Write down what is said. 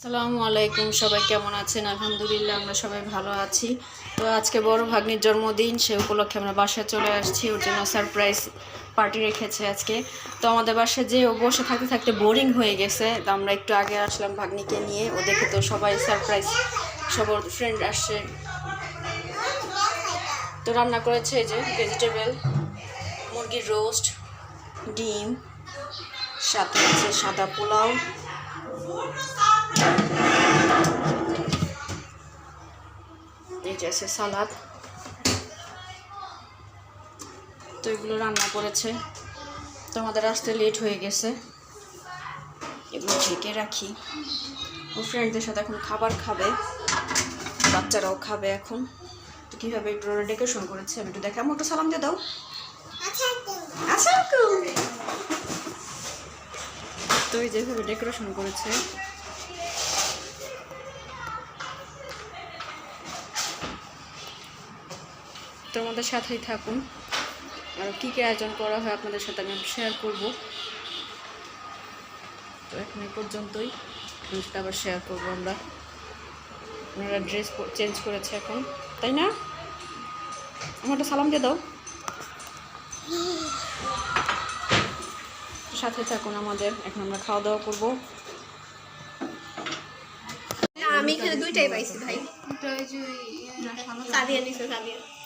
আসসালামু আলাইকুম, সবাই কেমন আছেন? আলহামদুলিল্লাহ, আমরা সবাই ভালো আছি। তো আজকে বড় ভাগ্নির জন্মদিন, সে উপলক্ষে আমরা বাসায় চলে আসছি। ওর জন্য সারপ্রাইজ পার্টি রেখেছে আজকে। তো আমাদের বাসায় যে ও বসে থাকতে থাকতে বোরিং হয়ে গেছে। তো আমরা একটু আগে আসলাম ভাগ্নিকে নিয়ে। ও দেখে তো সবাই সারপ্রাইজ সব ওর ফ্রেন্ড আসছে। তো রান্না করেছে এই যে ভেজিটেবল মুরগির রোস্ট ডিম, সাথে আছে সাদা পোলাও এই যে আছে সালাদ। তো এগুলো রান্না করেছে। তো আমাদের আসতে লেট হয়ে গেছে। এগুলো ঢেকে রাখি। ও ফ্রেন্ডদের সাথে এখন খাবার খাবে। বাচ্চারাও খাবে এখন। তো কীভাবে একটু ডেকোরেশন করেছে, আমি একটু দেখাম একটু সালাম দিয়ে দাও। আচ্ছা তো এই যেভাবে ডেকোরেশন করেছে। তো আমাদের সাথেই থাকুন। আর কী কী আয়োজন করা হয় আপনাদের সাথে আমি শেয়ার করব। তো এখন এই পর্যন্তই। জিনিসটা আবার শেয়ার করব আমরা। ওনারা ড্রেস চেঞ্জ করেছে এখন। তাই না? আমারটা সালাম দিয়ে দাও। সাথে থাকুন আমাদের। এখন আমরা খাওয়া দাওয়া করব। আমি এখানে দুইটাই পাইছি ভাই। দুইটাই সাদিয়া নিছে সাদিয়া।